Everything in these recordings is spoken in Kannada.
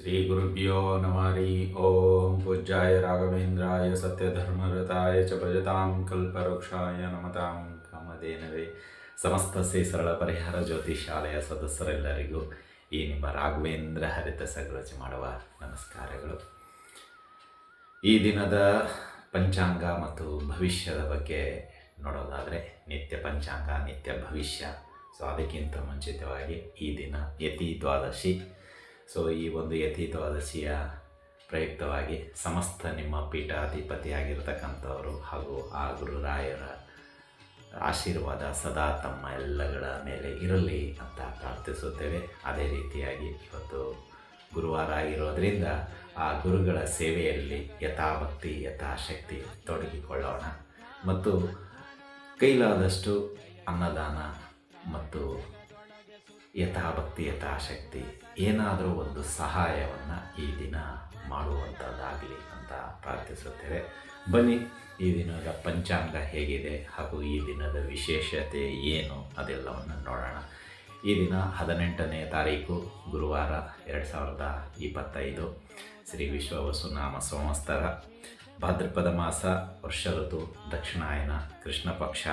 ಶ್ರೀ ಗುರುಭ್ಯೋ ನಮರಿ ಓಂ ಪೂಜ್ಯಾಯ ರಾಘವೇಂದ್ರಾಯ ಸತ್ಯಧರ್ಮರತಾಯ ಚ ಭಜತಾಂ ಕಲ್ಪವೃಕ್ಷಾಯ ನಮತಾಂ ಕಾಮಧೇನವೇ ಸಮಸ್ತ ಶ್ರೀ ಸರಳ ಪರಿಹಾರ ಜ್ಯೋತಿಷಾಲಯ ಸದಸ್ಯರೆಲ್ಲರಿಗೂ ಈ ನಿಮ್ಮ ರಾಘವೇಂದ್ರ ಹರಿತ ಸಗ್ರಜ ಮಾಡುವ ನಮಸ್ಕಾರಗಳು. ಈ ದಿನದ ಪಂಚಾಂಗ ಮತ್ತು ಭವಿಷ್ಯದ ಬಗ್ಗೆ ನೋಡೋದಾದರೆ ನಿತ್ಯ ಪಂಚಾಂಗ, ನಿತ್ಯ ಭವಿಷ್ಯ. ಸೊ, ಅದಕ್ಕಿಂತ ಮುಂಚಿತವಾಗಿ ಈ ದಿನ ಯತಿ ದ್ವಾದಶಿ. ಸೊ ಈ ಒಂದು ಯಥೀತವಾದಶಿಯ ಪ್ರಯುಕ್ತವಾಗಿ ಸಮಸ್ತ ನಿಮ್ಮ ಪೀಠಾಧಿಪತಿಯಾಗಿರ್ತಕ್ಕಂಥವರು ಹಾಗೂ ಆ ಗುರುರಾಯರ ಆಶೀರ್ವಾದ ಸದಾ ತಮ್ಮ ಎಲ್ಲಗಳ ಮೇಲೆ ಇರಲಿ ಅಂತ ಪ್ರಾರ್ಥಿಸುತ್ತೇವೆ. ಅದೇ ರೀತಿಯಾಗಿ ಇವತ್ತು ಗುರುವಾರ ಆಗಿರೋದರಿಂದ ಆ ಗುರುಗಳ ಸೇವೆಯಲ್ಲಿ ಯಥಾಭಕ್ತಿ, ಯಥಾಶಕ್ತಿ ತೊಡಗಿಕೊಳ್ಳೋಣ. ಮತ್ತು ಕೈಲಾದಷ್ಟು ಅನ್ನದಾನ ಮತ್ತು ಯಥಾಭಕ್ತಿ, ಯಥಾಶಕ್ತಿ ಏನಾದರೂ ಒಂದು ಸಹಾಯವನ್ನು ಈ ದಿನ ಮಾಡುವಂಥದ್ದಾಗಲಿ ಅಂತ ಪ್ರಾರ್ಥಿಸುತ್ತೇವೆ. ಬನ್ನಿ, ಈ ದಿನದ ಪಂಚಾಂಗ ಹೇಗಿದೆ ಹಾಗೂ ಈ ದಿನದ ವಿಶೇಷತೆ ಏನು ಅದೆಲ್ಲವನ್ನು ನೋಡೋಣ. ಈ ದಿನ ಹದಿನೆಂಟನೇ ತಾರೀಕು, ಗುರುವಾರ ಎರಡು ಸಾವಿರದ ಇಪ್ಪತ್ತೈದು. ಶ್ರೀ ವಿಶ್ವವಸುನಾಮ ಸಂವತ್ಸರ, ಭಾದ್ರಪದ ಮಾಸ, ವರ್ಷ ಋತು, ದಕ್ಷಿಣಾಯನ ಕೃಷ್ಣ ಪಕ್ಷ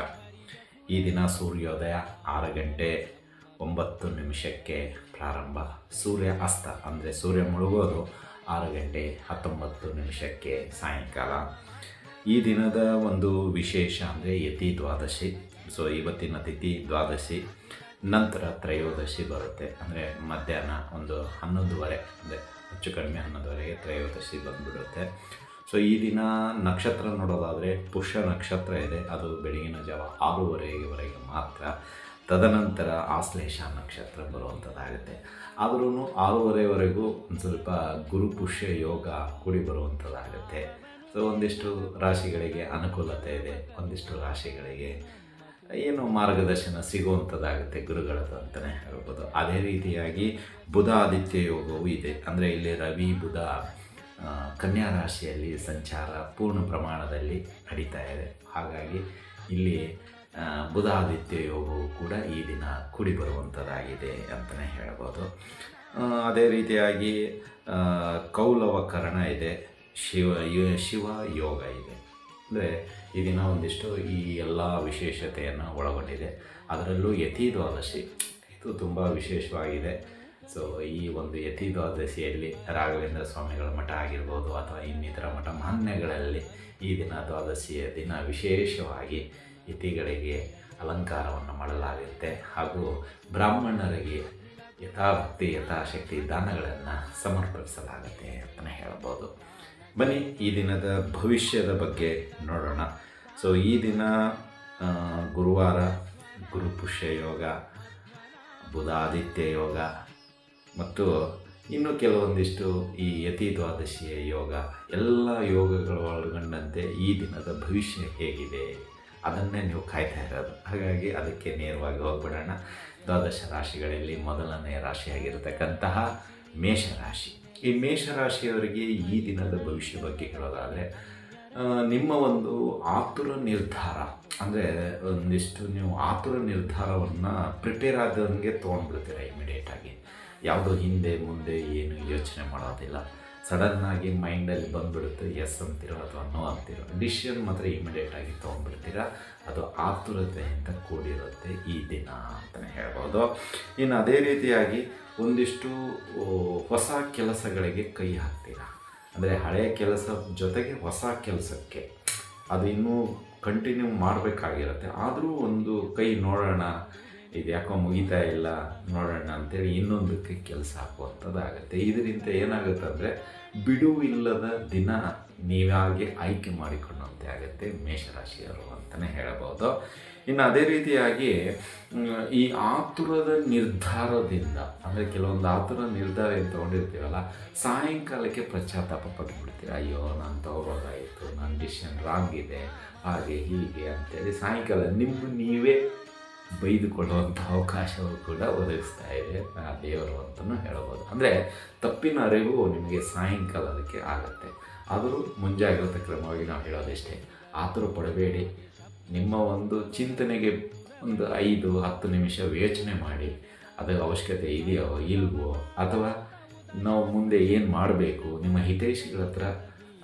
ಈ ದಿನ ಸೂರ್ಯೋದಯ ಆರು ಗಂಟೆ. ಒಂಬತ್ತು ನಿಮಿಷಕ್ಕೆ ಪ್ರಾರಂಭ. ಸೂರ್ಯ ಅಸ್ತ, ಅಂದರೆ ಸೂರ್ಯ ಮುಳುಗೋದು ಆರು ಗಂಟೆ ಹತ್ತೊಂಬತ್ತು ನಿಮಿಷಕ್ಕೆ ಸಾಯಂಕಾಲ. ಈ ದಿನದ ಒಂದು ವಿಶೇಷ ಅಂದರೆ ಯತಿ ದ್ವಾದಶಿ. ಸೊ ಇವತ್ತಿನ ತಿಥಿ ದ್ವಾದಶಿ. ನಂತರ ತ್ರಯೋದಶಿ ಬರುತ್ತೆ. ಅಂದರೆ ಮಧ್ಯಾಹ್ನ ಒಂದು ಹನ್ನೊಂದುವರೆ, ಅಂದರೆ ಹೆಚ್ಚು ಕಡಿಮೆ ಹನ್ನೊಂದುವರೆಗೆ ತ್ರಯೋದಶಿ ಬಂದುಬಿಡುತ್ತೆ. ಸೊ ಈ ದಿನ ನಕ್ಷತ್ರ ನೋಡೋದಾದರೆ ಪುಷ್ಯ ನಕ್ಷತ್ರ ಇದೆ. ಅದು ಬೆಳಗಿನ ಜಾವ ಆರೂವರೆವರೆಗೆ ಮಾತ್ರ ತದನಂತರ ಆಶ್ಲೇಷ ನಕ್ಷತ್ರ ಬರುವಂಥದ್ದಾಗುತ್ತೆ. ಆದ್ರೂ ಆರೂವರೆವರೆಗೂ ಒಂದು ಸ್ವಲ್ಪ ಗುರು ಪುಷ್ಯ ಯೋಗ ಕೂಡಿ ಬರುವಂಥದ್ದಾಗುತ್ತೆ. ಸೊ ಒಂದಿಷ್ಟು ರಾಶಿಗಳಿಗೆ ಅನುಕೂಲತೆ ಇದೆ, ಒಂದಿಷ್ಟು ರಾಶಿಗಳಿಗೆ ಏನು ಮಾರ್ಗದರ್ಶನ ಸಿಗುವಂಥದ್ದಾಗುತ್ತೆ ಗುರುಗಳದ್ದು ಅಂತಲೇ ಹೇಳ್ಬೋದು. ಅದೇ ರೀತಿಯಾಗಿ ಬುಧ ಆದಿತ್ಯ ಯೋಗವೂ ಇದೆ. ಅಂದರೆ ಇಲ್ಲಿ ರವಿ, ಬುಧ ಕನ್ಯಾ ರಾಶಿಯಲ್ಲಿ ಸಂಚಾರ ಪೂರ್ಣ ಪ್ರಮಾಣದಲ್ಲಿ ನಡೀತಾ ಇದೆ. ಹಾಗಾಗಿ ಇಲ್ಲಿ ಆ, ಬುಧ ಯೋಗವು ಕೂಡ ಈ ದಿನ ಕೂಡಿ ಬರುವಂಥದ್ದಾಗಿದೆ ಅಂತಲೇ ಹೇಳ್ಬೋದು. ಅದೇ ರೀತಿಯಾಗಿ ಕೌಲವಕರಣ ಇದೆ ಶಿವ ಶಿವ ಯೋಗ ಇದೆ. ಅಂದರೆ ಈ ದಿನ ಒಂದಿಷ್ಟು ಈ ಎಲ್ಲ ವಿಶೇಷತೆಯನ್ನು ಒಳಗೊಂಡಿದೆ. ಅದರಲ್ಲೂ ಯತಿ ದ್ವಾದಶಿ ಇದು ತುಂಬ ವಿಶೇಷವಾಗಿದೆ. ಸೊ ಈ ಒಂದು ಯತಿ ದ್ವಾದಶಿಯಲ್ಲಿ ರಾಘವೇಂದ್ರ ಸ್ವಾಮಿಗಳ ಮಠ ಆಗಿರ್ಬೋದು ಅಥವಾ ಇನ್ನಿತರ ಮಠ ಮಾನ್ಯಗಳಲ್ಲಿ ಈ ದಿನ ದ್ವಾದಶಿಯ ದಿನ ವಿಶೇಷವಾಗಿ ಯತಿಗಳಿಗೆ ಅಲಂಕಾರವನ್ನು ಮಾಡಲಾಗುತ್ತೆ. ಹಾಗೂ ಬ್ರಾಹ್ಮಣರಿಗೆ ಯಥಾಭಕ್ತಿ, ಯಥಾಶಕ್ತಿ ದಾನಗಳನ್ನು ಸಮರ್ಪಿಸಲಾಗುತ್ತೆ ಅಂತಲೇ ಹೇಳ್ಬೋದು. ಬನ್ನಿ, ಈ ದಿನದ ಭವಿಷ್ಯದ ಬಗ್ಗೆ ನೋಡೋಣ. ಸೊ ಈ ದಿನ ಗುರುವಾರ ಗುರುಪುಷ್ಯ ಯೋಗ, ಬುಧಾದಿತ್ಯ ಯೋಗ, ಮತ್ತು ಇನ್ನು ಕೆಲವೊಂದಿಷ್ಟು ಈ ಯತಿ ದ್ವಾದಶಿಯ ಯೋಗ, ಎಲ್ಲ ಯೋಗಗಳು ಒಳಗೊಂಡಂತೆ ಈ ದಿನದ ಭವಿಷ್ಯ ಹೇಗಿದೆ ಅದನ್ನೇ ನೀವು ಕಾಯ್ತಾ ಇರೋದು. ಹಾಗಾಗಿ ಅದಕ್ಕೆ ನೇರವಾಗಿ ಹೋಗ್ಬಿಡೋಣ. ದ್ವಾದಶ ರಾಶಿಗಳಲ್ಲಿ ಮೊದಲನೇ ರಾಶಿಯಾಗಿರತಕ್ಕಂತಹ ಮೇಷರಾಶಿ. ಈ ಮೇಷರಾಶಿಯವರಿಗೆ ಈ ದಿನದ ಭವಿಷ್ಯ ಬಗ್ಗೆ ಹೇಳೋದಾದರೆ ನಿಮ್ಮ ಒಂದು ಆತುರ ನಿರ್ಧಾರ, ಅಂದರೆ ಒಂದಿಷ್ಟು ನೀವು ಆತುರ ನಿರ್ಧಾರವನ್ನು ಪ್ರಿಪೇರ್ ಆದಂಗೆ ತೊಗೊಂಡ್ಬಿಡ್ತೀರ ಇಮಿಡಿಯೇಟಾಗಿ ಯಾವುದೋ ಹಿಂದೆ, ಮುಂದೆ ಏನು ಯೋಚನೆ ಮಾಡೋದಿಲ್ಲ. ಸಡನ್ನಾಗಿ ಮೈಂಡಲ್ಲಿ ಬಂದುಬಿಡುತ್ತೆ ಎಸ್ ಅಂತೀರೋ ಅಥವಾ ನೋ ಅಂತೀರೋ. ಡಿಸಿಷನ್ ಮಾತ್ರ ಇಮಿಡಿಯೇಟಾಗಿ ತೊಗೊಂಡ್ಬಿಡ್ತೀರಾ? ಅದು ಆತುರತೆಯಿಂದ ಕೂಡಿರುತ್ತೆ ಈ ದಿನ ಅಂತಲೇ ಹೇಳ್ಬೋದು. ಇನ್ನು ಅದೇ ರೀತಿಯಾಗಿ ಒಂದಿಷ್ಟು ಹೊಸ ಕೆಲಸಗಳಿಗೆ ಕೈ ಹಾಕ್ತೀರಾ? ಅಂದರೆ ಹಳೆಯ ಕೆಲಸ ಜೊತೆಗೆ ಹೊಸ ಕೆಲಸಕ್ಕೆ. ಅದು ಇನ್ನೂ ಕಂಟಿನ್ಯೂ ಮಾಡಬೇಕಾಗಿರುತ್ತೆ. ಆದರೂ ಒಂದು ಕೈ ನೋಡೋಣ ಇದು ಯಾಕೋ ಮುಗಿತಾ ಇಲ್ಲ ನೋಡೋಣ ಅಂತೇಳಿ ಇನ್ನೊಂದಕ್ಕೆ ಕೆಲಸ ಹಾಕುವಂಥದ್ದಾಗುತ್ತೆ. ಇದರಿಂದ ಏನಾಗುತ್ತೆ ಅಂದರೆ ಬಿಡುವಿಲ್ಲದ ದಿನ ನೀವಾಗಿ ಆಯ್ಕೆ ಮಾಡಿಕೊಂಡಂತೆ ಆಗುತ್ತೆ ಮೇಷರಾಶಿಯವರು ಅಂತಲೇ ಹೇಳಬಹುದು. ಇನ್ನು ಅದೇ ರೀತಿಯಾಗಿ ಈ ಆತುರದ ನಿರ್ಧಾರದಿಂದ, ಅಂದರೆ ಕೆಲವೊಂದು ಆತುರ ನಿರ್ಧಾರ ಏನು ತೊಗೊಂಡಿರ್ತೀವಲ್ಲ, ಸಾಯಂಕಾಲಕ್ಕೆ ಪಶ್ಚಾತ್ತಾಪ ಪಟ್ಬಿಡ್ತೀವಿ ಅಯ್ಯೋ, ನಾನು ತೊಗೋಬೋದಾಯಿತು ನನ್ನ ಡಿಸಿಷನ್ ರಾಂಗ್ ಇದೆ, ಹಾಗೆ ಹೀಗೆ ಅಂತೇಳಿ ಸಾಯಂಕಾಲ ನಿಮ್ಮ ನೀವೇ ಬೈದುಕೊಳ್ಳುವಂಥ ಅವಕಾಶವು ಕೂಡ ಒದಗಿಸ್ತಾ ಇದೆ ಆ ದೇವರು ಅಂತಲೂ ಹೇಳ್ಬೋದು. ಅಂದರೆ ತಪ್ಪಿನ ಅರಿವು ನಿಮಗೆ ಸಾಯಂಕಾಲದಕ್ಕೆ ಆಗುತ್ತೆ. ಆದರೂ ಮುಂಜಾಗ್ರತಾ ಕ್ರಮವಾಗಿ ನಾವು ಹೇಳೋದಿಷ್ಟೇ, ಆತುರ ಪಡಬೇಡಿ. ನಿಮ್ಮ ಒಂದು ಚಿಂತನೆಗೆ ಒಂದು ಐದು, ಹತ್ತು ನಿಮಿಷ ಯೋಚನೆ ಮಾಡಿ. ಅದರ ಅವಶ್ಯಕತೆ ಇದೆಯೋ, ಇಲ್ವೋ, ಅಥವಾ ನಾವು ಮುಂದೆ ಏನು ಮಾಡಬೇಕು, ನಿಮ್ಮ ಹಿತೈಷಿಗಳ ಹತ್ರ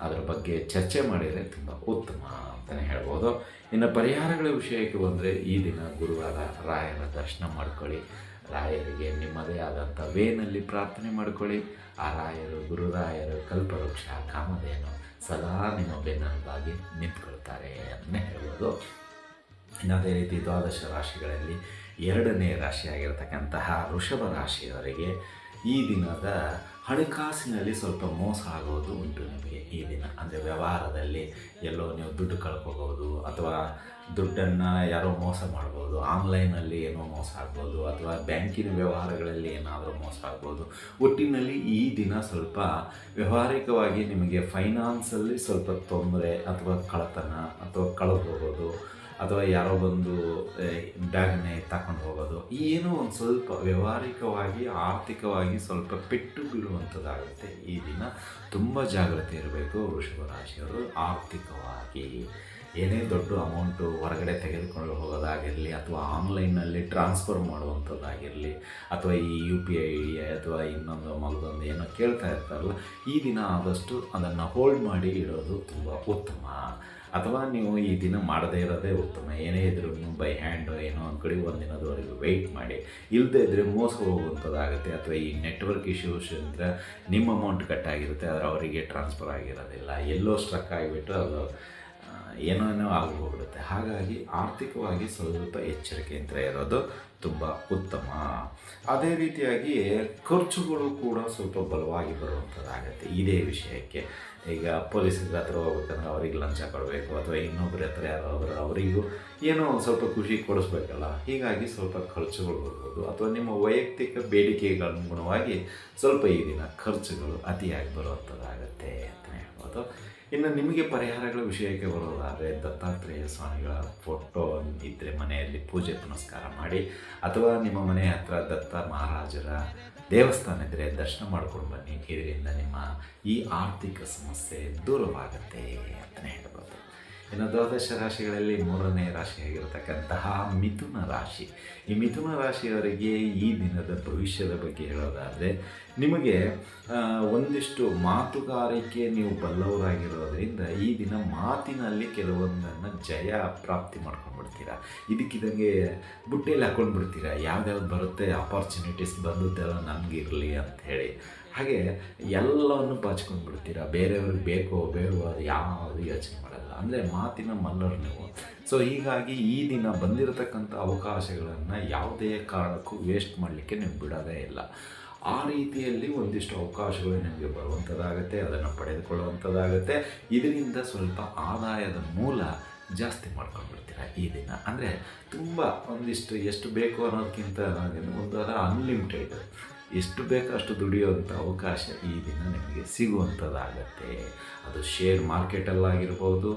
ಅದರ ಬಗ್ಗೆ ಚರ್ಚೆ ಮಾಡಿದರೆ ತುಂಬ ಉತ್ತಮ ಅಂತಲೇ ಹೇಳ್ಬೋದು. ಇನ್ನು ಪರಿಹಾರಗಳ ವಿಷಯಕ್ಕೆ ಬಂದರೆ ಈ ದಿನ ಗುರುವಾರ ರಾಯರ ದರ್ಶನ ಮಾಡ್ಕೊಳ್ಳಿ. ರಾಯರಿಗೆ ನಿಮ್ಮದೇ ಆದಂಥ ವೇನಲ್ಲಿ ಪ್ರಾರ್ಥನೆ ಮಾಡ್ಕೊಳ್ಳಿ. ಆ ರಾಯರು ಗುರುರಾಯರು ಕಲ್ಪವೃಕ್ಷ, ಕಾಮಧೇನು ಸದಾ ನಿಮ್ಮ ಬೆನ್ನಲ್ಲಾಗಿ ನಿಂತ್ಕೊಳ್ತಾರೆ ಅಂತಲೇ ಹೇಳ್ಬೋದು. ಇನ್ನು ಅದೇ ರೀತಿ ದ್ವಾದಶ ರಾಶಿಗಳಲ್ಲಿ ಎರಡನೇ ರಾಶಿಯಾಗಿರ್ತಕ್ಕಂತಹ ವೃಷಭ ರಾಶಿಯವರಿಗೆ ಈ ದಿನದ ಹಣಕಾಸಿನಲ್ಲಿ ಸ್ವಲ್ಪ ಮೋಸ ಆಗೋದು ಉಂಟು ನಿಮಗೆ ಈ ದಿನ. ಅಂದರೆ ವ್ಯವಹಾರದಲ್ಲಿ ಎಲ್ಲೋ ನೀವು ದುಡ್ಡು ಕಳ್ಕೋಬೋದು ಅಥವಾ ದುಡ್ಡನ್ನು ಯಾರೋ ಮೋಸ ಮಾಡ್ಬೋದು, ಆನ್ಲೈನಲ್ಲಿ ಏನೋ ಮೋಸ ಆಗ್ಬೋದು, ಅಥವಾ ಬ್ಯಾಂಕಿನ ವ್ಯವಹಾರಗಳಲ್ಲಿ ಏನಾದರೂ ಮೋಸ ಆಗ್ಬೋದು. ಒಟ್ಟಿನಲ್ಲಿ ಈ ದಿನ ಸ್ವಲ್ಪ ವ್ಯವಹಾರಿಕವಾಗಿ ನಿಮಗೆ ಫೈನಾನ್ಸಲ್ಲಿ ಸ್ವಲ್ಪ ತೊಂದರೆ ಅಥವಾ ಕಳತನ ಅಥವಾ ಕಳೆದು ಅಥವಾ ಯಾರೋ ಬಂದು ಬ್ಯಾಗ್ನ ತಕೊಂಡು ಹೋಗೋದು, ಏನೋ ಒಂದು ಸ್ವಲ್ಪ ವ್ಯವಹಾರಿಕವಾಗಿ, ಆರ್ಥಿಕವಾಗಿ ಸ್ವಲ್ಪ ಪೆಟ್ಟು ಬೀಳುವಂಥದ್ದಾಗುತ್ತೆ ಈ ದಿನ ತುಂಬ ಜಾಗ್ರತೆ ಇರಬೇಕು ವೃಷಭ ರಾಶಿಯವರು ಆರ್ಥಿಕವಾಗಿ ಏನೇ ದೊಡ್ಡ ಅಮೌಂಟು ಹೊರಗಡೆ ತೆಗೆದುಕೊಂಡು ಹೋಗೋದಾಗಿರಲಿ, ಅಥವಾ ಆನ್ಲೈನಲ್ಲಿ ಟ್ರಾನ್ಸ್ಫರ್ ಮಾಡುವಂಥದ್ದಾಗಿರಲಿ ಅಥವಾ ಈ ಯು ಪಿ ಐ ಡಿ, ಅಥವಾ ಇನ್ನೊಂದು ಮಗದೊಂದು ಏನೋ ಕೇಳ್ತಾ ಇರ್ತಾರಲ್ಲ, ಈ ದಿನ ಆದಷ್ಟು ಅದನ್ನು ಹೋಲ್ಡ್ ಮಾಡಿ ಇಡೋದು ತುಂಬ ಉತ್ತಮ. ಅಥವಾ ನೀವು ಈ ದಿನ ಮಾಡದೇ ಇರೋದೇ ಉತ್ತಮ. ಏನೇ ಇದ್ರೂ ಬೈ ಹ್ಯಾಂಡ್ ಏನೋ ಒಂದು ಕಡೆ ಒಂದು ದಿನದವರೆಗೂ ವೆಯ್ಟ್ ಮಾಡಿ. ಇಲ್ಲದೇ ಇದ್ದರೆ ಮೋಸ ಹೋಗುವಂಥದ್ದಾಗುತ್ತೆ ಅಥವಾ ಈ ನೆಟ್ವರ್ಕ್ ಇಶ್ಯೂಸ್ ಅಂದರೆ ನಿಮ್ಮ ಅಮೌಂಟ್ ಕಟ್ ಆಗಿರುತ್ತೆ, ಆದರೆ ಅವರಿಗೆ ಟ್ರಾನ್ಸ್ಫರ್ ಆಗಿರೋದಿಲ್ಲ. ಎಲ್ಲೋ ಸ್ಟ್ರಕ್ ಆಗಿಬಿಟ್ಟು ಅದು ಏನೋ ಏನೋ ಆಗೋಗ್ಬಿಡುತ್ತೆ ಹಾಗಾಗಿ ಆರ್ಥಿಕವಾಗಿ ಸ್ವಲ್ಪ ಎಚ್ಚರಿಕೆಯಿಂದ ಇರೋದು ತುಂಬ ಉತ್ತಮ. ಅದೇ ರೀತಿಯಾಗಿ ಖರ್ಚುಗಳು ಕೂಡ ಸ್ವಲ್ಪ ಬಲವಾಗಿ ಬರುವಂಥದ್ದಾಗತ್ತೆ. ಇದೇ ವಿಷಯಕ್ಕೆ. ಈಗ ಪೊಲೀಸರ ಹತ್ರ ಹೋಗ್ಬೇಕಂದ್ರೆ ಅವ್ರಿಗೆ ಲಂಚ ಕೊಡಬೇಕು, ಅಥವಾ ಇನ್ನೊಬ್ಬರ ಹತ್ರ ಯಾರಾದರೂ ಅವರಿಗೂ ಏನೋ ಸ್ವಲ್ಪ ಖುಷಿ ಕೊಡಿಸ್ಬೇಕಲ್ಲ. ಹೀಗಾಗಿ ಸ್ವಲ್ಪ ಖರ್ಚುಗಳು ಬರ್ಬೋದು. ಅಥವಾ ನಿಮ್ಮ ವೈಯಕ್ತಿಕ ಬೇಡಿಕೆಗಳನ್ನುಗುಣವಾಗಿ ಸ್ವಲ್ಪ ಈ ದಿನ ಖರ್ಚುಗಳು ಅತಿಯಾಗಿ ಬರುವಂಥದ್ದಾಗತ್ತೆ ಅಂತಲೇ ಹೇಳ್ಬೋದು. ಇನ್ನು ನಿಮಗೆ ಪರಿಹಾರಗಳ ವಿಷಯಕ್ಕೆ ಬರೋದಾದರೆ ದತ್ತಾತ್ರೇಯ ಸ್ವಾಮಿಗಳ ಫೋಟೋ ಇದ್ದರೆ ಮನೆಯಲ್ಲಿ ಪೂಜೆ ಪುನಸ್ಕಾರ ಮಾಡಿ, ಅಥವಾ ನಿಮ್ಮ ಮನೆ ಹತ್ರ ದತ್ತ ಮಹಾರಾಜರ ದೇವಸ್ಥಾನ ಇದ್ದರೆ ದರ್ಶನ ಮಾಡ್ಕೊಂಡು ಬನ್ನಿ. ಇದರಿಂದ ನಿಮ್ಮ ಈ ಆರ್ಥಿಕ ಸಮಸ್ಯೆ ದೂರವಾಗುತ್ತೆ ಅಂತಲೇ ಹೇಳ್ಬೋದು. ಇನ್ನು ದ್ವಾದಶ ರಾಶಿಗಳಲ್ಲಿ ಮೂರನೇ ರಾಶಿಯಾಗಿರತಕ್ಕಂತಹ ಮಿಥುನ ರಾಶಿ. ಈ ಮಿಥುನ ರಾಶಿಯವರಿಗೆ ಈ ದಿನದ ಭವಿಷ್ಯದ ಬಗ್ಗೆ ಹೇಳೋದಾದರೆ, ನಿಮಗೆ ಒಂದಿಷ್ಟು ಮಾತುಗಾರಿಕೆ ನೀವು ಬಲ್ಲವರಾಗಿರೋದ್ರಿಂದ ಈ ದಿನ ಮಾತಿನಲ್ಲಿ ಕೆಲವೊಂದನ್ನು ಜಯ ಪ್ರಾಪ್ತಿ ಮಾಡ್ಕೊಂಡ್ಬಿಡ್ತೀರಾ? ಇದಕ್ಕಿದಂಗೆ ಬುಟ್ಟೆಯಲ್ಲಿ ಹಾಕೊಂಡು ಬಿಡ್ತೀರಾ ಯಾವ್ದ್ಯಾವ್ದು ಬರುತ್ತೆ? ಆಪರ್ಚುನಿಟೀಸ್ ಬಂದುದ್ದೆಲ್ಲ ನಮಗಿರಲಿ ಅಂತ ಹೇಳಿ ಹಾಗೆ ಎಲ್ಲವನ್ನು ಬಾಚ್ಕೊಂಡು ಬಿಡ್ತೀರಾ ಬೇರೆಯವ್ರಿಗೆ ಬೇಕೋ, ಬೇಡವೋ ಅದು ಯಾವುದು ಯೋಚನೆ ಮಾಡಲ್ಲ. ಅಂದರೆ ಮಾತಿನ ಮಲ್ಲರು ನೀವು. ಸೊ ಹೀಗಾಗಿ ಈ ದಿನ ಬಂದಿರತಕ್ಕಂಥ ಅವಕಾಶಗಳನ್ನು ಯಾವುದೇ ಕಾರಣಕ್ಕೂ ವೇಸ್ಟ್ ಮಾಡಲಿಕ್ಕೆ ನೀವು ಬಿಡೋದೇ ಇಲ್ಲ. ಆ ರೀತಿಯಲ್ಲಿ ಒಂದಿಷ್ಟು ಅವಕಾಶಗಳು ನಿಮಗೆ ಬರುವಂಥದ್ದಾಗುತ್ತೆ, ಅದನ್ನು ಪಡೆದುಕೊಳ್ಳುವಂಥದ್ದಾಗುತ್ತೆ. ಇದರಿಂದ ಸ್ವಲ್ಪ ಆದಾಯದ ಮೂಲ ಜಾಸ್ತಿ ಮಾಡ್ಕೊಂಡ್ಬಿಡ್ತೀರ ಈ ದಿನ? ಅಂದರೆ ತುಂಬ ಒಂದಿಷ್ಟು ಎಷ್ಟು ಬೇಕು ಅನ್ನೋದಕ್ಕಿಂತ ಒಂಥರ ಅನ್ಲಿಮಿಟೆಡ್ ಎಷ್ಟು ಬೇಕೋ ಅಷ್ಟು ದುಡಿಯೋವಂಥ ಅವಕಾಶ ಈ ದಿನ ನಿಮಗೆ ಸಿಗುವಂಥದ್ದಾಗತ್ತೆ. ಅದು ಶೇರ್ ಮಾರ್ಕೆಟಲ್ಲಾಗಿರ್ಬೋದು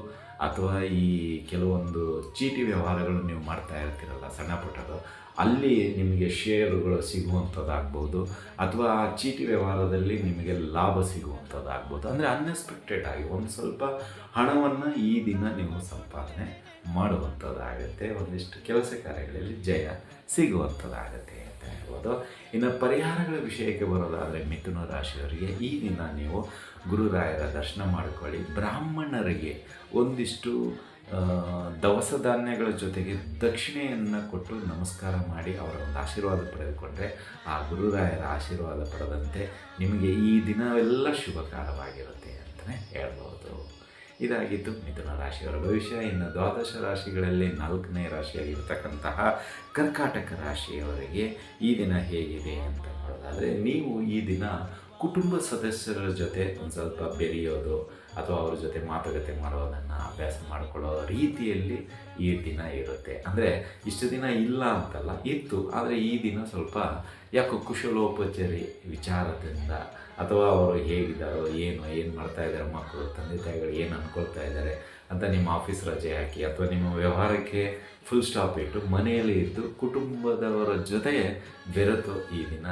ಅಥವಾ ಈ ಕೆಲವೊಂದು ಚೀಟಿ ವ್ಯವಹಾರಗಳು ನೀವು ಮಾಡ್ತಾ ಇರ್ತೀರಲ್ಲ, ಸಣ್ಣ ಪುಟ್ಟದು ಅಲ್ಲಿ ನಿಮಗೆ ಶೇರುಗಳು ಸಿಗುವಂಥದ್ದಾಗ್ಬೋದು ಅಥವಾ ಆ ಚೀಟಿ ವ್ಯವಹಾರದಲ್ಲಿ ನಿಮಗೆ ಲಾಭ ಸಿಗುವಂಥದ್ದಾಗ್ಬೋದು. ಅಂದರೆ ಅನ್ಎಕ್ಸ್ಪೆಕ್ಟೆಡ್ ಆಗಿ ಒಂದು ಸ್ವಲ್ಪ ಹಣವನ್ನು ಈ ದಿನ ನೀವು ಸಂಪಾದನೆ ಮಾಡುವಂಥದ್ದಾಗತ್ತೆ. ಒಂದಿಷ್ಟು ಕೆಲಸ ಕಾರ್ಯಗಳಲ್ಲಿ ಜಯ ಸಿಗುವಂಥದ್ದಾಗತ್ತೆ. ಹೇಳ್ಬೋದು. ಇನ್ನು ಪರಿಹಾರಗಳ ವಿಷಯಕ್ಕೆ ಬರೋದಾದರೆ ಮಿಥುನ ರಾಶಿಯವರಿಗೆ ಈ ದಿನ ನೀವು ಗುರುರಾಯರ ದರ್ಶನ ಮಾಡಿಕೊಳ್ಳಿ. ಬ್ರಾಹ್ಮಣರಿಗೆ ಒಂದಿಷ್ಟು ದವಸ ಧಾನ್ಯಗಳ ಜೊತೆಗೆ ದಕ್ಷಿಣೆಯನ್ನು ಕೊಟ್ಟು ನಮಸ್ಕಾರ ಮಾಡಿ ಅವರ ಒಂದು ಆಶೀರ್ವಾದ ಪಡೆದುಕೊಂಡ್ರೆ ಆ ಗುರುರಾಯರ ಆಶೀರ್ವಾದ ಪಡೆದಂತೆ ನಿಮಗೆ ಈ ದಿನವೆಲ್ಲ ಶುಭಕಾರವಾಗಿರುತ್ತೆ ಅಂತಲೇ ಹೇಳ್ಬೋದು. ಇದಾಗಿದ್ದು ಮಿಥುನ ರಾಶಿಯವರ ಭವಿಷ್ಯ. ಇನ್ನು ದ್ವಾದಶ ರಾಶಿಗಳಲ್ಲಿ ನಾಲ್ಕನೇ ರಾಶಿಯಾಗಿರ್ತಕ್ಕಂತಹ ಕರ್ಕಾಟಕ ರಾಶಿಯವರಿಗೆ ಈ ದಿನ ಹೇಗಿದೆ ಅಂತ ನೋಡೋದಾದರೆ, ನೀವು ಈ ದಿನ ಕುಟುಂಬ ಸದಸ್ಯರ ಜೊತೆ ಒಂದು ಸ್ವಲ್ಪ ಬೆರೆಯೋದು ಅಥವಾ ಅವ್ರ ಜೊತೆ ಮಾತುಕತೆ ಮಾಡೋದನ್ನು ಅಭ್ಯಾಸ ಮಾಡಿಕೊಳ್ಳೋ ರೀತಿಯಲ್ಲಿ ಈ ದಿನ ಇರುತ್ತೆ. ಅಂದರೆ ಇಷ್ಟು ದಿನ ಇಲ್ಲ ಅಂತಲ್ಲ, ಇತ್ತು. ಆದರೆ ಈ ದಿನ ಸ್ವಲ್ಪ ಯಾಕೋ ಕುಶಲೋಪಚಾರಿ ವಿಚಾರದಿಂದ ಅಥವಾ ಅವರು ಹೇಗಿದ್ದಾರೋ, ಏನು ಏನು ಮಾಡ್ತಾ ಇದ್ದಾರೆ ಮಕ್ಕಳು, ತಂದೆ ತಾಯಿಗಳು ಏನು ಅಂದ್ಕೊಳ್ತಾ ಇದ್ದಾರೆ ಅಂತ ನಿಮ್ಮ ಆಫೀಸ್ ರಜೆ ಹಾಕಿ ಅಥವಾ ನಿಮ್ಮ ವ್ಯವಹಾರಕ್ಕೆ ಫುಲ್ ಸ್ಟಾಪ್ ಇಟ್ಟು ಮನೆಯಲ್ಲಿ ಇದ್ದು ಕುಟುಂಬದವರ ಜೊತೆ ಬೆರೆತು ಈ ದಿನ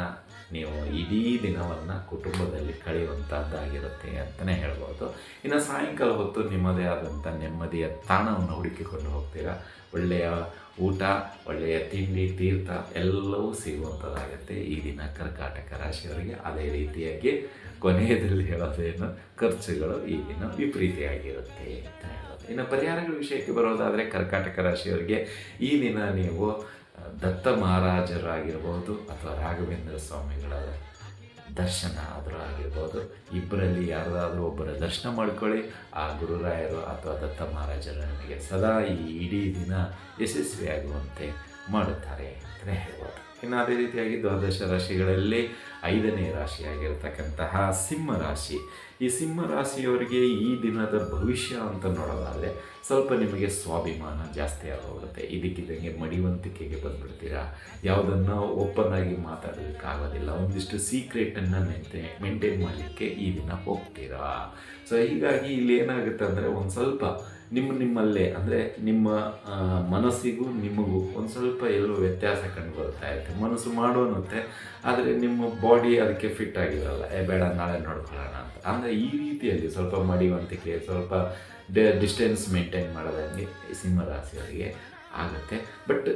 ನೀವು ಇಡೀ ದಿನವನ್ನು ಕುಟುಂಬದಲ್ಲಿ ಕಳೆಯುವಂಥದ್ದಾಗಿರುತ್ತೆ ಅಂತಲೇ ಹೇಳ್ಬೋದು. ಇನ್ನು ಸಾಯಂಕಾಲ ಹೊತ್ತು ನಿಮ್ಮದೇ ಆದಂಥ ನೆಮ್ಮದಿಯ ತಾಣವನ್ನು ಹುಡುಕಿಕೊಂಡು ಹೋಗ್ತೀರಾ? ಒಳ್ಳೆಯ ಊಟ, ಒಳ್ಳೆಯ ತಿಂಡಿ, ತೀರ್ಥ ಎಲ್ಲವೂ ಸಿಗುವಂಥದ್ದಾಗುತ್ತೆ. ಈ ದಿನ ಕರ್ಕಾಟಕ ರಾಶಿಯವರಿಗೆ ಅದೇ ರೀತಿಯಾಗಿ ಕೊನೆಯದಲ್ಲಿ ಹೇಳೋದೇನು, ಖರ್ಚುಗಳು ಈ ದಿನ ವಿಪರೀತಿಯಾಗಿರುತ್ತೆ ಅಂತ ಹೇಳೋದು. ಇನ್ನು ಪರಿಹಾರಗಳ ವಿಷಯಕ್ಕೆ ಬರೋದಾದರೆ ಕರ್ಕಾಟಕ ರಾಶಿಯವರಿಗೆ ಈ ದಿನ ನೀವು ದತ್ತ ಮಹಾರಾಜರಾಗಿರ್ಬೋದು ಅಥವಾ ರಾಘವೇಂದ್ರ ಸ್ವಾಮಿಗಳ ದರ್ಶನ ಆದರೂ ಆಗಿರ್ಬೋದು ಇಬ್ಬರಲ್ಲಿ ಯಾರಾದರೂ ಒಬ್ಬರ ದರ್ಶನ ಮಾಡ್ಕೊಳ್ಳಿ. ಆ ಗುರುರಾಯರು ಅಥವಾ ದತ್ತ ಮಹಾರಾಜರು ನನಗೆ ಸದಾ ಈ ಇಡೀ ದಿನ ಯಶಸ್ವಿಯಾಗುವಂತೆ ಮಾಡುತ್ತಾರೆ ಅಂತಲೇ ಹೇಳ್ಬೋದು. ಇನ್ನು ಅದೇ ರೀತಿಯಾಗಿ ದ್ವಾದಶ ರಾಶಿಗಳಲ್ಲಿ ಐದನೇ ರಾಶಿಯಾಗಿರ್ತಕ್ಕಂತಹ ಸಿಂಹ ರಾಶಿ ಈ ಸಿಂಹ ರಾಶಿಯವರಿಗೆ ಈ ದಿನದ ಭವಿಷ್ಯ ಅಂತ ನೋಡೋದಾದರೆ ಸ್ವಲ್ಪ ನಿಮಗೆ ಸ್ವಾಭಿಮಾನ ಜಾಸ್ತಿ ಆಗೋಗುತ್ತೆ. ಇದಕ್ಕಿದ್ದಂಗೆ ಮಡಿವಂತಿಕೆಗೆ ಬಂದ್ಬಿಡ್ತೀರಾ? ಯಾವುದನ್ನು ಓಪನ್ ಆಗಿ ಮಾತಾಡೋದಕ್ಕಾಗೋದಿಲ್ಲ ಒಂದಿಷ್ಟು ಸೀಕ್ರೆಟನ್ನು ಮೆಂಟೇ ಮೇಂಟೈನ್ ಮಾಡಲಿಕ್ಕೆ ಈ ದಿನ ಹೋಗ್ತೀರಾ? ಸೊ ಹೀಗಾಗಿ ಇಲ್ಲಿ ಏನಾಗುತ್ತೆ ಅಂದರೆ ಒಂದು ಸ್ವಲ್ಪ ನಿಮ್ಮ ನಿಮ್ಮಲ್ಲೇ, ಅಂದರೆ ನಿಮ್ಮ ಮನಸ್ಸಿಗೂ ನಿಮಗೂ ಒಂದು ಸ್ವಲ್ಪ ಎಲ್ಲೋ ವ್ಯತ್ಯಾಸ ಕಂಡು ಬರ್ತಾ ಇರುತ್ತೆ. ಮನಸ್ಸು ಮಾಡೋನುತ್ತೆ ಆದರೆ ನಿಮ್ಮ ಬಾಡಿ ಅದಕ್ಕೆ ಫಿಟ್ ಆಗಿರಲ್ಲ. ಏ, ಬೇಡ, ನಾಳೆ ನೋಡ್ಕೊಳ್ಳೋಣ ಅಂತ. ಅಂದರೆ ಈ ರೀತಿಯಲ್ಲಿ ಸ್ವಲ್ಪ ಮಡಿವಂತಿಕೆ ಸ್ವಲ್ಪ ಡಿಸ್ಟೆನ್ಸ್ ಮೇಂಟೈನ್ ಮಾಡೋದಂಗೆ ಸಿಂಹರಾಶಿಯವರಿಗೆ ಆಗುತ್ತೆ. ಬಟ್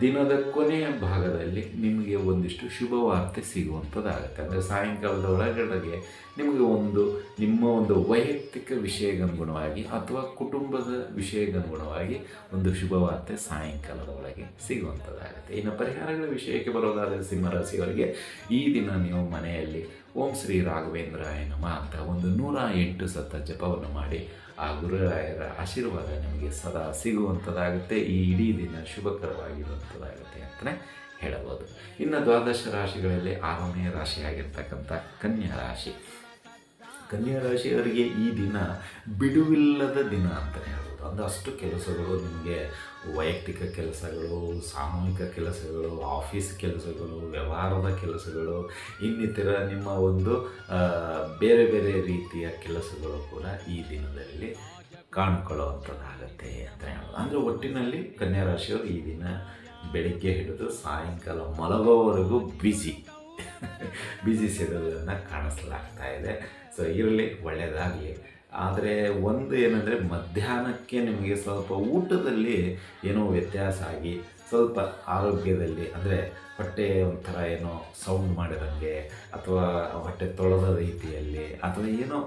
ದಿನದ ಕೊನೆಯ ಭಾಗದಲ್ಲಿ ನಿಮಗೆ ಒಂದಿಷ್ಟು ಶುಭವಾರ್ತೆ ಸಿಗುವಂಥದ್ದಾಗುತ್ತೆ. ಅಂದರೆ ಸಾಯಂಕಾಲದ ಒಳಗಡೆಗೆ ನಿಮಗೆ ಒಂದು, ನಿಮ್ಮ ಒಂದು ವೈಯಕ್ತಿಕ ವಿಷಯಗನುಗುಣವಾಗಿ ಅಥವಾ ಕುಟುಂಬದ ವಿಷಯಗನುಗುಣವಾಗಿ ಒಂದು ಶುಭವಾರ್ತೆ ಸಾಯಂಕಾಲದ ಒಳಗೆ ಸಿಗುವಂಥದ್ದಾಗುತ್ತೆ. ಇನ್ನು ಪರಿಹಾರಗಳ ವಿಷಯಕ್ಕೆ ಬರೋದಾದರೆ ಸಿಂಹರಾಶಿಯವರಿಗೆ ಈ ದಿನ ನೀವು ಮನೆಯಲ್ಲಿ ಓಂ ಶ್ರೀ ರಾಘವೇಂದ್ರಾಯ ನಮ ಅಂತ ಒಂದು ನೂರ ಎಂಟು ಸತ ಜಪವನ್ನು ಮಾಡಿ ಆ ಗುರುರಾಯರ ಆಶೀರ್ವಾದ ನಿಮಗೆ ಸದಾ ಸಿಗುವಂಥದ್ದಾಗುತ್ತೆ ಈ ಇಡೀ ದಿನ ಶುಭಕರವಾಗಿರುವಂಥದ್ದಾಗುತ್ತೆ ಅಂತಲೇ ಹೇಳಬಹುದು. ಇನ್ನು ದ್ವಾದಶ ರಾಶಿಗಳಲ್ಲಿ ಆರನೇ ರಾಶಿಯಾಗಿರ್ತಕ್ಕಂಥ ಕನ್ಯಾ ರಾಶಿ. ಕನ್ಯಾ ರಾಶಿಯವರಿಗೆ ಈ ದಿನ ಬಿಡುವಿಲ್ಲದ ದಿನ ಅಂತಲೇ ಹೇಳ್ಬೋದು. ಅಂದರೆ ಅಷ್ಟು ಕೆಲಸಗಳು ನಿಮಗೆ ವೈಯಕ್ತಿಕ ಕೆಲಸಗಳು, ಸಾಮೂಹಿಕ ಕೆಲಸಗಳು, ಆಫೀಸ್ ಕೆಲಸಗಳು, ವ್ಯವಹಾರದ ಕೆಲಸಗಳು, ಇನ್ನಿತರ ನಿಮ್ಮ ಒಂದು ಬೇರೆ ಬೇರೆ ರೀತಿಯ ಕೆಲಸಗಳು ಕೂಡ ಈ ದಿನದಲ್ಲಿ ಕಾಣ್ಕೊಳ್ಳುವಂಥದ್ದಾಗತ್ತೆ ಅಂತ ಹೇಳೋದು ಅಂದರೆ ಒಟ್ಟಿನಲ್ಲಿ ಕನ್ಯಾ ರಾಶಿಯವರು ಈ ದಿನ ಬೆಳಿಗ್ಗೆ ಹಿಡಿದು ಸಾಯಂಕಾಲ ಮಲಗೋವರೆಗೂ ಬ್ಯುಸಿ ಬ್ಯುಸಿ ಸಿಗೋದನ್ನು ಕಾಣಿಸ್ಲಾಗ್ತಾ ಇದೆ. ಸೊ ಇರಲಿ ಒಳ್ಳೆಯದಾಗಲಿ ಆದರೆ ಒಂದು ಏನಂದರೆ ಮಧ್ಯಾಹ್ನಕ್ಕೆ ನಿಮಗೆ ಸ್ವಲ್ಪ ಊಟದಲ್ಲಿ ಏನೋ ವ್ಯತ್ಯಾಸ ಆಗಿ ಸ್ವಲ್ಪ ಆರೋಗ್ಯದಲ್ಲಿ ಅಂದರೆ ಹೊಟ್ಟೆ ಒಂಥರ ಏನೋ ಸೌಂಡ್ ಮಾಡಿದಂಗೆ ಅಥವಾ ಹೊಟ್ಟೆ ತೊಳೆದ ರೀತಿಯಲ್ಲಿ ಅಥವಾ ಏನೋ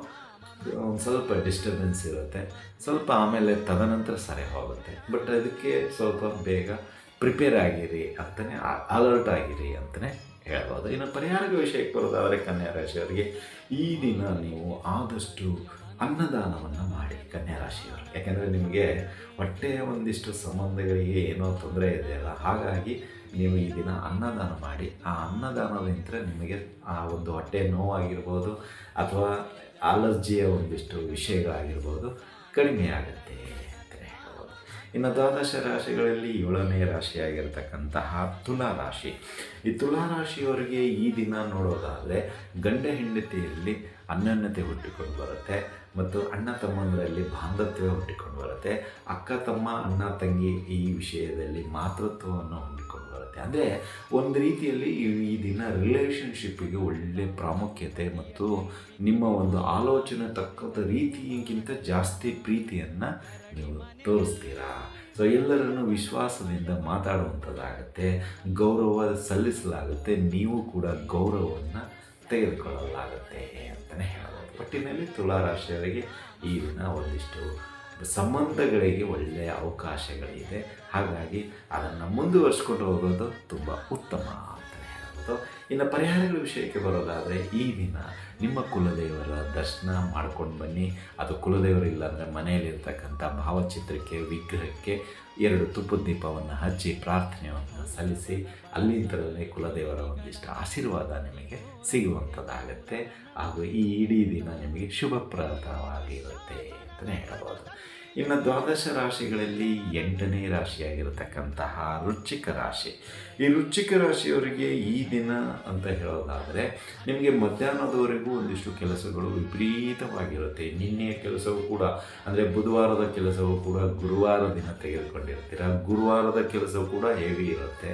ಒಂದು ಸ್ವಲ್ಪ ಡಿಸ್ಟರ್ಬೆನ್ಸ್ ಇರುತ್ತೆ. ಸ್ವಲ್ಪ ಆಮೇಲೆ ತದನಂತರ ಸರಿ ಹೋಗುತ್ತೆ. ಬಟ್ ಅದಕ್ಕೆ ಸ್ವಲ್ಪ ಬೇಗ ಪ್ರಿಪೇರ್ ಆಗಿರಿ ಅಂತಲೇ ಅಲರ್ಟ್ ಆಗಿರಿ ಅಂತಲೇ ಹೇಳ್ಬೋದು. ಇನ್ನು ಪರಿಹಾರದ ವಿಷಯಕ್ಕೆ ಬರೋದಾದರೆ ಕನ್ಯಾ ರಾಶಿಯವರಿಗೆ ಈ ದಿನ ನೀವು ಆದಷ್ಟು ಅನ್ನದಾನವನ್ನು ಮಾಡಿ ಕನ್ಯಾ ರಾಶಿಯವರು ಯಾಕೆಂದರೆ ನಿಮಗೆ ಹೊಟ್ಟೆಯ ಒಂದಿಷ್ಟು ಸಂಬಂಧಗಳಿಗೆ ಏನೋ ತೊಂದರೆ ಇದೆಯಲ್ಲ ಹಾಗಾಗಿ ನೀವು ಈ ದಿನ ಅನ್ನದಾನ ಮಾಡಿ, ಆ ಅನ್ನದಾನದಿಂದ ನಿಮಗೆ ಆ ಒಂದು ಹೊಟ್ಟೆ ನೋವಾಗಿರ್ಬೋದು ಅಥವಾ ಅಲರ್ಜಿಯ ಒಂದಿಷ್ಟು ವಿಷಯಗಳಾಗಿರ್ಬೋದು ಕಡಿಮೆಯಾಗುತ್ತೆ ಇನ್ನು ದ್ವಾದಶ ರಾಶಿಗಳಲ್ಲಿ ಏಳನೇ ರಾಶಿಯಾಗಿರ್ತಕ್ಕಂತಹ ತುಲಾ ರಾಶಿ. ಈ ತುಲಾ ರಾಶಿಯವರಿಗೆ ಈ ದಿನ ನೋಡೋದಾದರೆ ಗಂಡ ಹೆಂಡತಿಯಲ್ಲಿ ಅನ್ಯೋನ್ಯತೆ ಹುಟ್ಟಿಕೊಂಡು ಬರುತ್ತೆ. ಮತ್ತು ಅಣ್ಣ ತಮ್ಮಂದರಲ್ಲಿ ಬಾಂಧವ್ಯ ಹುಟ್ಟಿಕೊಂಡು ಬರುತ್ತೆ. ಅಕ್ಕ ತಮ್ಮ, ಅಣ್ಣ ತಂಗಿ ಈ ವಿಷಯದಲ್ಲಿ ಮಾತೃತ್ವವನ್ನು ಹೊಂದಿಕೊಂಡು ಬರುತ್ತೆ. ಅಂದರೆ ಒಂದು ರೀತಿಯಲ್ಲಿ ಈ ದಿನ ರಿಲೇಷನ್ಶಿಪ್ಪಿಗೆ ಒಳ್ಳೆ ಪ್ರಾಮುಖ್ಯತೆ ಮತ್ತು ನಿಮ್ಮ ಒಂದು ಆಲೋಚನೆ ತಕ್ಕಂಥ ರೀತಿಗಿಂತ ಜಾಸ್ತಿ ಪ್ರೀತಿಯನ್ನು ನೀವು ತೋರಿಸ್ತೀರಾ? ಸೊ ಎಲ್ಲರನ್ನು ವಿಶ್ವಾಸದಿಂದ ಮಾತಾಡುವಂಥದ್ದಾಗತ್ತೆ. ಗೌರವ ಸಲ್ಲಿಸಲಾಗುತ್ತೆ. ನೀವು ಕೂಡ ಗೌರವವನ್ನು ತೆಗೆದುಕೊಳ್ಳಲಾಗುತ್ತೆ ಅಂತಲೇ ಹೇಳ್ಬೋದು. ಒಟ್ಟಿನಲ್ಲಿ ತುಲಾರಾಶಿಯವರಿಗೆ ಈ ದಿನ ಒಂದಿಷ್ಟು ಸಂಬಂಧಗಳಿಗೆ ಒಳ್ಳೆಯ ಅವಕಾಶಗಳಿದೆ. ಹಾಗಾಗಿ ಅದನ್ನು ಮುಂದುವರಿಸ್ಕೊಂಡು ಹೋಗೋದು ತುಂಬ ಉತ್ತಮ ಅಂತಲೇ ಹೇಳ್ಬೋದು. ಇನ್ನು ಪರಿಹಾರಗಳ ವಿಷಯಕ್ಕೆ ಬರೋದಾದರೆ ಈ ದಿನ ನಿಮ್ಮ ಕುಲದೇವರ ದರ್ಶನ ಮಾಡ್ಕೊಂಡು ಬನ್ನಿ. ಅದು ಕುಲದೇವರು ಇಲ್ಲಾಂದರೆ ಮನೆಯಲ್ಲಿರ್ತಕ್ಕಂಥ ಭಾವಚಿತ್ರಕ್ಕೆ, ವಿಗ್ರಹಕ್ಕೆ ಎರಡು ತುಪ್ಪದ ದೀಪವನ್ನು ಹಚ್ಚಿ ಪ್ರಾರ್ಥನೆಯನ್ನು ಸಲ್ಲಿಸಿ ಅಲ್ಲಿಂದಲೇ ಕುಲದೇವರ ಒಂದಿಷ್ಟು ಆಶೀರ್ವಾದ ನಿಮಗೆ ಸಿಗುವಂಥದ್ದಾಗತ್ತೆ. ಹಾಗೂ ಈ ಇಡೀ ದಿನ ನಿಮಗೆ ಶುಭಪ್ರದವಾಗಿರುತ್ತೆ ಅಂತಲೇ ಹೇಳ್ಬೋದು. ಇನ್ನು ದ್ವಾದಶ ರಾಶಿಗಳಲ್ಲಿ ಎಂಟನೇ ರಾಶಿಯಾಗಿರತಕ್ಕಂತಹ ರುಚಿಕ ರಾಶಿ. ಈ ರುಚಿಕ ರಾಶಿಯವರಿಗೆ ಈ ದಿನ ಅಂತ ಹೇಳೋದಾದರೆ, ನಿಮಗೆ ಮಧ್ಯಾಹ್ನದವರೆಗೂ ಒಂದಿಷ್ಟು ಕೆಲಸಗಳು ವಿಪರೀತವಾಗಿರುತ್ತೆ. ನಿನ್ನೆಯ ಕೆಲಸವೂ ಕೂಡ, ಅಂದರೆ ಬುಧವಾರದ ಕೆಲಸವೂ ಕೂಡ ಗುರುವಾರ ದಿನ ತೆಗೆದುಕೊಂಡಿರ್ತೀರ? ಗುರುವಾರದ ಕೆಲಸವೂ ಕೂಡ ಹೆವಿ ಇರುತ್ತೆ.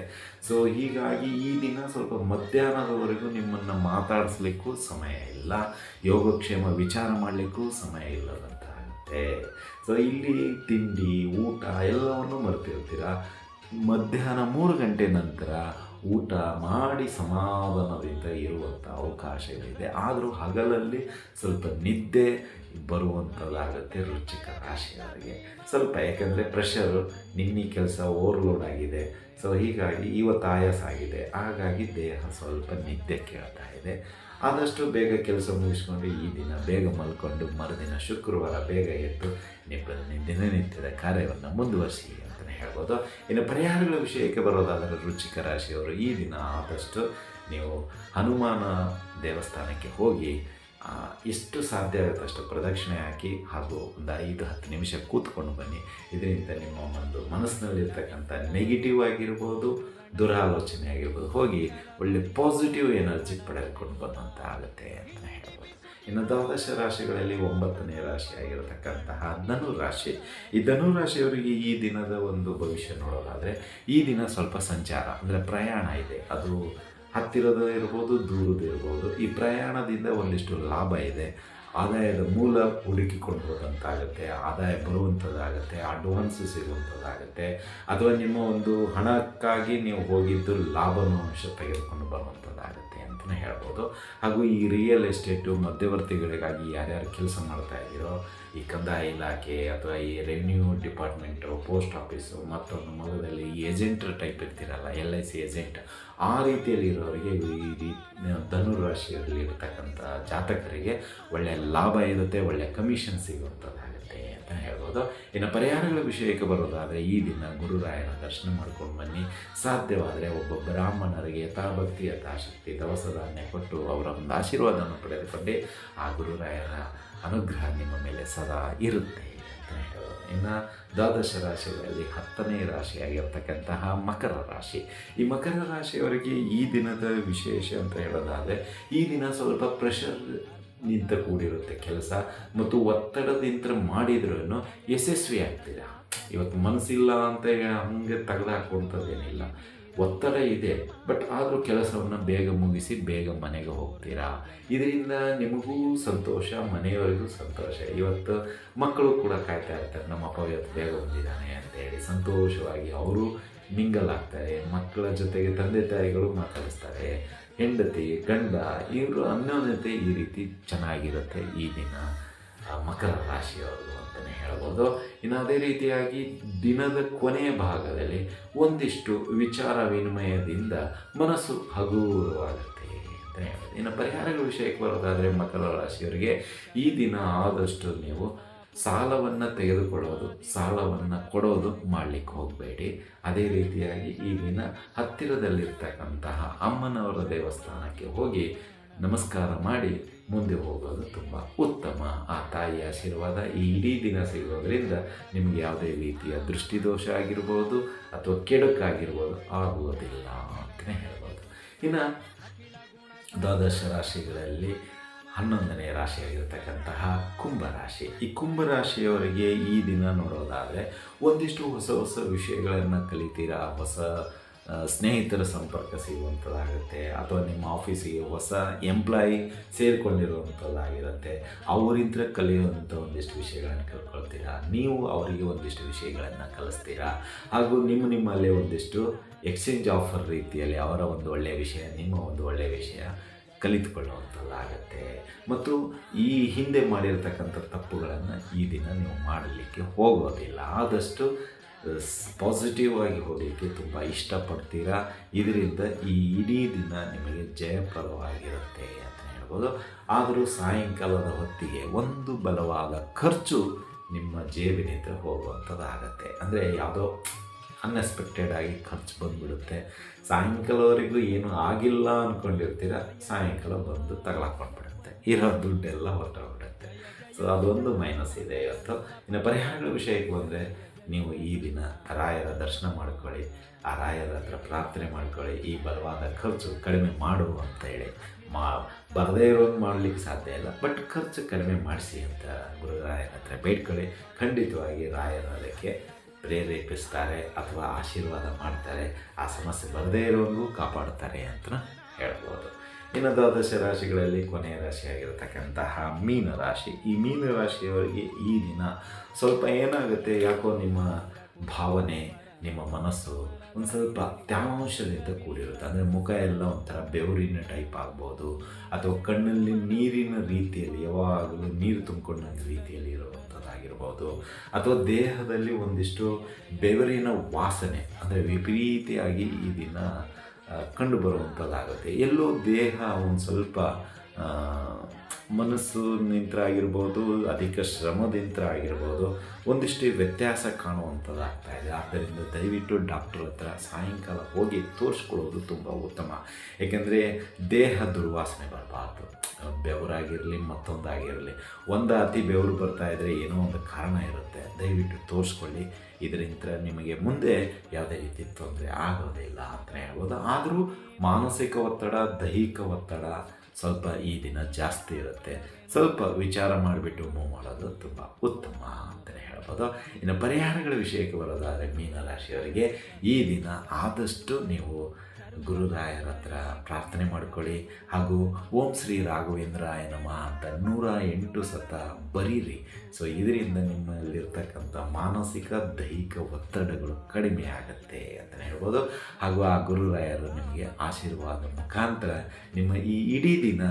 ಸೊ ಹೀಗಾಗಿ ಈ ದಿನ ಸ್ವಲ್ಪ ಮಧ್ಯಾಹ್ನದವರೆಗೂ ನಿಮ್ಮನ್ನು ಮಾತಾಡಿಸ್ಲಿಕ್ಕೂ ಸಮಯ ಇಲ್ಲ. ಯೋಗಕ್ಷೇಮ ವಿಚಾರ ಮಾಡಲಿಕ್ಕೂ ಸಮಯ ಇಲ್ಲದಂತಾಗುತ್ತೆ ಸೊ ಇಲ್ಲಿ ತಿಂಡಿ, ಊಟ ಎಲ್ಲವನ್ನು ಮರ್ತಿರ್ತೀರ? ಮಧ್ಯಾಹ್ನ ಮೂರು ಗಂಟೆ ನಂತರ ಊಟ ಮಾಡಿ ಸಮಾಧಾನದಿಂದ ಇರುವಂಥ ಅವಕಾಶಗಳಿದೆ ಆದರೂ ಹಗಲಲ್ಲಿ ಸ್ವಲ್ಪ ನಿದ್ದೆ ಬರುವಂಥದ್ದಾಗುತ್ತೆ ರುಚಿಕ ರಾಶಿಯವರಿಗೆ. ಸ್ವಲ್ಪ ಯಾಕೆಂದರೆ ಪ್ರೆಷರು ನಿನ್ನೆ ಕೆಲಸ ಓವರ್ಲೋಡ್ ಆಗಿದೆ. ಸೊ ಹೀಗಾಗಿ ಇವತ್ತು ಆಯಾಸ ಆಗಿದೆ. ಹಾಗಾಗಿ ದೇಹ ಸ್ವಲ್ಪ ನಿದ್ದೆ ಕೇಳ್ತಾ ಇದೆ. ಆದಷ್ಟು ಬೇಗ ಕೆಲಸ ಮುಗಿಸ್ಕೊಂಡು ಈ ದಿನ ಬೇಗ ಮಲ್ಕೊಂಡು ಮರುದಿನ ಶುಕ್ರವಾರ ಬೇಗ ಎದ್ದು ನಿಮ್ಮ ದಿನನಿತ್ಯದ ಕಾರ್ಯವನ್ನು ಮುಂದುವರಿಸಿ ಅಂತಲೇ ಹೇಳ್ಬೋದು. ಇನ್ನು ಪರಿಹಾರಗಳ ವಿಷಯಕ್ಕೆ ಬರೋದಾದರೆ ರುಚಿಕ ರಾಶಿಯವರು ಈ ದಿನ ಆದಷ್ಟು ನೀವು ಹನುಮಾನ ದೇವಸ್ಥಾನಕ್ಕೆ ಹೋಗಿ ಎಷ್ಟು ಸಾಧ್ಯ ಆಗುತ್ತೆ ಅಷ್ಟು ಪ್ರದಕ್ಷಿಣೆ ಹಾಕಿ ಹಾಗೂ ಒಂದು ಐದು, ಹತ್ತು ನಿಮಿಷ ಕೂತ್ಕೊಂಡು ಬನ್ನಿ. ಇದರಿಂದ ನಿಮ್ಮ ಒಂದು ಮನಸ್ಸಿನಲ್ಲಿರ್ತಕ್ಕಂಥ ನೆಗೆಟಿವ್ ಆಗಿರ್ಬೋದು ದುರಾಲೋಚನೆ ಆಗಿರ್ಬೋದು. ಹೋಗಿ ಒಳ್ಳೆ ಪಾಸಿಟಿವ್ ಎನರ್ಜಿ ಪಡೆದುಕೊಂಡು ಬಂದಂಥ ಆಗುತ್ತೆ ಅಂತ ಹೇಳ್ಬೋದು. ಇನ್ನು ದ್ವಾದಶ ರಾಶಿಗಳಲ್ಲಿ ಒಂಬತ್ತನೇ ರಾಶಿ ಆಗಿರತಕ್ಕಂತಹ ಧನು ರಾಶಿ ಈ ಧನು ರಾಶಿಯವರಿಗೆ ಈ ದಿನದ ಒಂದು ಭವಿಷ್ಯ ನೋಡೋದಾದರೆ, ಈ ದಿನ ಸ್ವಲ್ಪ ಸಂಚಾರ, ಅಂದರೆ ಪ್ರಯಾಣ ಇದೆ. ಅದು ಹತ್ತಿರದ ಇರ್ಬೋದು ದೂರದ ಇರ್ಬೋದು ಈ ಪ್ರಯಾಣದಿಂದ ಒಂದಿಷ್ಟು ಲಾಭ ಇದೆ. ಆದಾಯದ ಮೂಲ ಹುಡುಕಿಕೊಂಡು ಹೋದಂತಾಗುತ್ತೆ ಆದಾಯ ಬರುವಂಥದ್ದಾಗುತ್ತೆ ಅಡ್ವಾನ್ಸ್ ಸಿಗುವಂಥದ್ದಾಗುತ್ತೆ ಅಥವಾ ನಿಮ್ಮ ಒಂದು ಹಣಕ್ಕಾಗಿ ನೀವು ಹೋಗಿದ್ದು ಲಾಭನ ಅಂಶ ತೆಗೆದುಕೊಂಡು ಬರುವಂಥದ್ದಾಗುತ್ತೆ. ಅಂತಲೇ ಹೇಳ್ಬೋದು. ಹಾಗೂ ಈ ರಿಯಲ್ ಎಸ್ಟೇಟು ಮಧ್ಯವರ್ತಿಗಳಿಗಾಗಿ ಯಾರ್ಯಾರು ಕೆಲಸ ಮಾಡ್ತಾ ಇದ್ದೀರೋ ಈ ಕಂದಾಯ ಇಲಾಖೆ ಅಥವಾ ಈ ರೆವಿನ್ಯೂ ಡಿಪಾರ್ಟ್ಮೆಂಟು ಪೋಸ್ಟ್ ಆಫೀಸು ಮತ್ತೊಂದು ಮೊದಲಲ್ಲಿ ಏಜೆಂಟ್ರ ಟೈಪ್ ಇರ್ತೀರಲ್ಲ ಎಲ್ ಐ ಸಿ ಏಜೆಂಟ್ ಆ ರೀತಿಯಲ್ಲಿ ಇರೋರಿಗೆ ಈ ರೀ ಧನುರಾಶಿಯಲ್ಲಿ ಇರತಕ್ಕಂಥ ಜಾತಕರಿಗೆ ಒಳ್ಳೆಯ ಲಾಭ ಇರುತ್ತೆ ಒಳ್ಳೆಯ ಕಮಿಷನ್ ಅಂತ ಹೇಳ್ಬೋದು. ಇನ್ನು ಪರಿಹಾರಗಳ ವಿಷಯಕ್ಕೆ ಬರೋದಾದರೆ ಈ ದಿನ ಗುರುರಾಯನ ದರ್ಶನ ಮಾಡ್ಕೊಂಡು ಬನ್ನಿ. ಸಾಧ್ಯವಾದರೆ ಒಬ್ಬ ಬ್ರಾಹ್ಮಣರಿಗೆ ಯಥಾಭಕ್ತಿ ಯಥಾಶಕ್ತಿ ದವಸ ಧಾನ್ಯ ಕೊಟ್ಟು ಅವರ ಒಂದು ಆಶೀರ್ವಾದವನ್ನು ಪಡೆದುಕೊಂಡು ಆ ಗುರುರಾಯರ ಅನುಗ್ರಹ ನಿಮ್ಮ ಮೇಲೆ ಸದಾ ಇರುತ್ತೆ ಅಂತ ಹೇಳೋದು ಇನ್ನು ದ್ವಾದಶ ರಾಶಿಗಳಲ್ಲಿ ಹತ್ತನೇ ರಾಶಿಯಾಗಿರ್ತಕ್ಕಂತಹ ಮಕರ ರಾಶಿ. ಈ ಮಕರ ರಾಶಿಯವರಿಗೆ ಈ ದಿನದ ವಿಶೇಷ ಅಂತ ಹೇಳೋದಾದರೆ ಈ ದಿನ ಸ್ವಲ್ಪ ಪ್ರೆಷರ್ ನಿಂತ ಕೂಡಿರುತ್ತೆ ಕೆಲಸ ಮತ್ತು ಒತ್ತಡದಿಂದ ಮಾಡಿದ್ರೂ ಯಶಸ್ವಿ ಆಗ್ತೀರಾ? ಇವತ್ತು ಮನಸ್ಸಿಲ್ಲ ಅಂತ ಹಂಗೆ ತೆಗೆದಾಕುವಂಥದ್ದೇನಿಲ್ಲ ಒತ್ತಡ ಇದೆ, ಬಟ್ ಆದರೂ ಕೆಲಸವನ್ನು ಬೇಗ ಮುಗಿಸಿ ಬೇಗ ಮನೆಗೆ ಹೋಗ್ತೀರಾ? ಇದರಿಂದ ನಿಮಗೂ ಸಂತೋಷ, ಮನೆಯವರಿಗೂ ಸಂತೋಷ. ಇವತ್ತು ಮಕ್ಕಳು ಕೂಡ ಕಾಯ್ತಾ ಇರ್ತಾರೆ, ನಮ್ಮ ಅಪ್ಪ ಇವತ್ತು ಬೇಗ ಬಂದಿದ್ದಾನೆ ಅಂತ ಹೇಳಿ. ಸಂತೋಷವಾಗಿ ಅವರು ಮಿಂಗಲ್ ಆಗ್ತಾರೆ, ಮಕ್ಕಳ ಜೊತೆಗೆ ತಂದೆ ತಾಯಿಗಳು ಮಾತಾಡಿಸ್ತಾರೆ. ಹೆಂಡತಿ, ಗಂಡ, ಇವರು ಅನ್ಯೋನ್ಯತೆ ಈ ರೀತಿ ಚೆನ್ನಾಗಿರುತ್ತೆ ಈ ದಿನ ಮಕರ ರಾಶಿಯವರು ಅಂತಲೇ ಹೇಳ್ಬೋದು. ಇನ್ನು ಅದೇ ರೀತಿಯಾಗಿ ದಿನದ ಕೊನೆಯ ಭಾಗದಲ್ಲಿ ಒಂದಿಷ್ಟು ವಿಚಾರ ವಿನಿಮಯದಿಂದ ಮನಸ್ಸು ಹಗುರವಾಗುತ್ತೆ ಅಂತ ಹೇಳ್ಬೋದು. ಇನ್ನು ಪರಿಹಾರಗಳ ವಿಷಯಕ್ಕೆ ಬರೋದಾದರೆ ಮಕರ ರಾಶಿಯವರಿಗೆ ಈ ದಿನ ಆದಷ್ಟು ನೀವು ಸಾಲವನ್ನು ತೆಗೆದುಕೊಳ್ಳೋದು, ಸಾಲವನ್ನು ಕೊಡೋದು ಮಾಡಲಿಕ್ಕೆ ಹೋಗಬೇಡಿ. ಅದೇ ರೀತಿಯಾಗಿ ಈ ದಿನ ಹತ್ತಿರದಲ್ಲಿರ್ತಕ್ಕಂತಹ ಅಮ್ಮನವರ ದೇವಸ್ಥಾನಕ್ಕೆ ಹೋಗಿ ನಮಸ್ಕಾರ ಮಾಡಿ ಮುಂದೆ ಹೋಗೋದು ತುಂಬ ಉತ್ತಮ. ಆ ತಾಯಿಯ ಆಶೀರ್ವಾದ ಈ ಇಡೀ ದಿನ ಸಿಗೋದ್ರಿಂದ ನಿಮಗೆ ಯಾವುದೇ ರೀತಿಯ ದೃಷ್ಟಿದೋಷ ಆಗಿರ್ಬೋದು ಅಥವಾ ಕೆಡುಕಾಗಿರ್ಬೋದು ಆಗುವುದಿಲ್ಲ ಅಂತಲೇ ಹೇಳ್ಬೋದು. ಇನ್ನು ದ್ವಾದಶ ರಾಶಿಗಳಲ್ಲಿ ಹನ್ನೊಂದನೇ ರಾಶಿಯಾಗಿರ್ತಕ್ಕಂತಹ ಕುಂಭರಾಶಿ. ಈ ಕುಂಭರಾಶಿಯವರಿಗೆ ಈ ದಿನ ನೋಡೋದಾದರೆ ಒಂದಿಷ್ಟು ಹೊಸ ಹೊಸ ವಿಷಯಗಳನ್ನು ಕಲಿತೀರಾ? ಹೊಸ ಸ್ನೇಹಿತರ ಸಂಪರ್ಕ ಸಿಗುವಂಥದ್ದಾಗುತ್ತೆ, ಅಥವಾ ನಿಮ್ಮ ಆಫೀಸಿಗೆ ಹೊಸ ಎಂಪ್ಲಾಯಿ ಸೇರಿಕೊಂಡಿರುವಂಥದ್ದಾಗಿರುತ್ತೆ. ಅವರಿಂದ ಕಲಿಯುವಂಥ ಒಂದಿಷ್ಟು ವಿಷಯಗಳನ್ನು ಕಲ್ತ್ಕೊಳ್ತೀರಾ? ನೀವು ಅವರಿಗೆ ಒಂದಿಷ್ಟು ವಿಷಯಗಳನ್ನು ಕಲಿಸ್ತೀರಾ? ಹಾಗೂ ನಿಮ್ಮ ನಿಮ್ಮಲ್ಲೇ ಒಂದಿಷ್ಟು ಎಕ್ಸ್ಚೇಂಜ್ ಆಫರ್ ರೀತಿಯಲ್ಲಿ ಅವರ ಒಂದು ಒಳ್ಳೆಯ ವಿಷಯ, ನಿಮ್ಮ ಒಂದು ಒಳ್ಳೆಯ ವಿಷಯ ಕಲಿತುಕೊಳ್ಳುವಂಥದ್ದಾಗತ್ತೆ. ಮತ್ತು ಈ ಹಿಂದೆ ಮಾಡಿರ್ತಕ್ಕಂಥ ತಪ್ಪುಗಳನ್ನು ಈ ದಿನ ನೀವು ಮಾಡಲಿಕ್ಕೆ ಹೋಗೋದಿಲ್ಲ. ಆದಷ್ಟು ಪಾಸಿಟಿವ್ ಆಗಿ ಹೋಗಲಿಕ್ಕೆ ತುಂಬ ಇಷ್ಟಪಡ್ತೀರಾ? ಇದರಿಂದ ಈ ಇಡೀ ದಿನ ನಿಮಗೆ ಜಯಪ್ರದವಾಗಿರುತ್ತೆ ಅಂತ ಹೇಳ್ಬೋದು. ಆದರೂ ಸಾಯಂಕಾಲದ ಹೊತ್ತಿಗೆ ಒಂದು ಬಲವಾದ ಖರ್ಚು ನಿಮ್ಮ ಜೇಬಿನಿಂದ ಹೋಗುವಂಥದ್ದಾಗತ್ತೆ. ಅಂದರೆ ಯಾವುದೋ ಅನ್ಎಕ್ಸ್ಪೆಕ್ಟೆಡ್ ಆಗಿ ಖರ್ಚು ಬಂದುಬಿಡುತ್ತೆ. ಸಾಯಂಕಾಲವರೆಗೂ ಏನು ಆಗಿಲ್ಲ ಅಂದ್ಕೊಂಡಿರ್ತೀರ ಸಾಯಂಕಾಲ ಬಂದು ತಗೊಳಕೊಂಡ್ಬಿಡುತ್ತೆ ಇರೋ ದುಡ್ಡೆಲ್ಲ ಹೊರಟೋಗ್ಬಿಡುತ್ತೆ. ಸೊ ಸೊ ಅದೊಂದು ಮೈನಸ್ ಇದೆ ಇವತ್ತು. ಇನ್ನು ಪರಿಹಾರಗಳ ವಿಷಯಕ್ಕೆ ಬಂದರೆ, ನೀವು ಈ ದಿನ ರಾಯರ ದರ್ಶನ ಮಾಡ್ಕೊಳ್ಳಿ, ಆ ರಾಯರ ಹತ್ರ ಪ್ರಾರ್ಥನೆ ಮಾಡ್ಕೊಳ್ಳಿ, ಈ ಬಲವಾದ ಖರ್ಚು ಕಡಿಮೆ ಮಾಡು ಅಂತ ಹೇಳಿ. ಮಾ, ಬರದೇ ಇರೋದು ಮಾಡಲಿಕ್ಕೆ ಸಾಧ್ಯ ಇಲ್ಲ ಬಟ್ ಖರ್ಚು ಕಡಿಮೆ ಮಾಡಿಸಿ ಅಂತ ಗುರುರಾಯರ ಹತ್ರ ಬೇಡ್ಕೊಳ್ಳಿ. ಖಂಡಿತವಾಗಿ ರಾಯರ ಅದಕ್ಕೆ ಪ್ರೇರೇಪಿಸ್ತಾರೆ ಅಥವಾ ಆಶೀರ್ವಾದ ಮಾಡ್ತಾರೆ, ಆ ಸಮಸ್ಯೆ ಬರದೇ ಇರೋರಿಗೂ ಕಾಪಾಡ್ತಾರೆ ಅಂತ ಹೇಳ್ಬೋದು. ಇನ್ನು ದ್ವಾದಶ ರಾಶಿಗಳಲ್ಲಿ ಕೊನೆಯ ರಾಶಿಯಾಗಿರ್ತಕ್ಕಂತಹ ಮೀನ ರಾಶಿ. ಈ ಮೀನ ರಾಶಿಯವರಿಗೆ ಈ ದಿನ ಸ್ವಲ್ಪ ಏನಾಗುತ್ತೆ, ಯಾಕೋ ನಿಮ್ಮ ಭಾವನೆ, ನಿಮ್ಮ ಮನಸ್ಸು ಒಂದು ಸ್ವಲ್ಪ ತ್ಯಾಮಾಂಶದಿಂದ ಕೂಡಿರುತ್ತೆ. ಅಂದರೆ ಮುಖ ಎಲ್ಲ ಒಂಥರ ಬೆವರಿನ ಟೈಪ್ ಆಗ್ಬೋದು. ಅಥವಾ ಕಣ್ಣಲ್ಲಿ ನೀರಿನ ರೀತಿಯಲ್ಲಿ, ಯಾವಾಗಲೂ ನೀರು ತುಂಬಿಕೊಂಡ ರೀತಿಯಲ್ಲಿ ಇರುವಂಥದ್ದಾಗಿರ್ಬೋದು ಅಥವಾ ದೇಹದಲ್ಲಿ ಒಂದಿಷ್ಟು ಬೆವರಿನ ವಾಸನೆ, ಅಂದರೆ ವಿಪರೀತಿಯಾಗಿ ಈ ದಿನ ಕಂಡು ಬರುವಂಥದ್ದಾಗುತ್ತೆ ಎಲ್ಲೋ ದೇಹ ಒಂದು ಸ್ವಲ್ಪ ಮನಸ್ಸು ನಿಂತರ ಆಗಿರ್ಬೋದು ಅಧಿಕ ಶ್ರಮದಿಂದ ಆಗಿರ್ಬೋದು ಒಂದಿಷ್ಟು ವ್ಯತ್ಯಾಸ ಕಾಣುವಂಥದ್ದಾಗ್ತಾ ಇದೆ. ಆದ್ದರಿಂದ ದಯವಿಟ್ಟು ಡಾಕ್ಟರ್ ಹತ್ರ ಸಾಯಂಕಾಲ ಹೋಗಿ ತೋರಿಸ್ಕೊಳ್ಳೋದು ತುಂಬ ಉತ್ತಮ. ಏಕೆಂದರೆ ದೇಹ ದುರ್ವಾಸನೆ ಬರಬಾರ್ದು. ಬೆವರಾಗಿರಲಿ, ಮತ್ತೊಂದಾಗಿರಲಿ, ಒಂದು ಅತಿ ಬೆವರು ಬರ್ತಾ ಇದ್ದರೆ ಏನೋ ಒಂದು ಕಾರಣ ಇರುತ್ತೆ. ದಯವಿಟ್ಟು ತೋರಿಸ್ಕೊಳ್ಳಿ. ಇದರಿಂದ ನಿಮಗೆ ಮುಂದೆ ಯಾವುದೇ ರೀತಿ ತೊಂದರೆ ಆಗೋದಿಲ್ಲ ಅಂತಲೇ ಹೇಳ್ಬೋದು. ಆದರೂ ಮಾನಸಿಕ ಒತ್ತಡ, ದೈಹಿಕ ಒತ್ತಡ ಸ್ವಲ್ಪ ಈ ದಿನ ಜಾಸ್ತಿ ಇರುತ್ತೆ. ಸ್ವಲ್ಪ ವಿಚಾರ ಮಾಡಿಬಿಟ್ಟು ಮೂವ್ ಮಾಡೋದು ತುಂಬ ಉತ್ತಮ ಅಂತಲೇ ಹೇಳ್ಬೋದು. ಇನ್ನು ಪರಿಹಾರಗಳ ವಿಷಯಕ್ಕೆ ಬರೋದಾದರೆ ಮೀನರಾಶಿಯವರಿಗೆ ಈ ದಿನ ಆದಷ್ಟು ನೀವು ಗುರುರಾಯರ ಹತ್ರ ಪ್ರಾರ್ಥನೆ ಮಾಡ್ಕೊಳ್ಳಿ. ಹಾಗೂ ಓಂ ಶ್ರೀ ರಾಘವೇಂದ್ರಾಯ ನಮಃ ಅಂತ ನೂರ ಎಂಟು ಸತ ಬರೀರಿ. ಸೊ ಇದರಿಂದ ನಿಮ್ಮಲ್ಲಿರ್ತಕ್ಕಂಥ ಮಾನಸಿಕ, ದೈಹಿಕ ಒತ್ತಡಗಳು ಕಡಿಮೆ ಆಗುತ್ತೆ ಅಂತಲೇ ಹೇಳ್ಬೋದು. ಹಾಗೂ ಆ ಗುರುರಾಯರು ನಿಮಗೆ ಆಶೀರ್ವಾದ ಮುಖಾಂತರ ನಿಮ್ಮ ಈ ಇಡೀ ದಿನ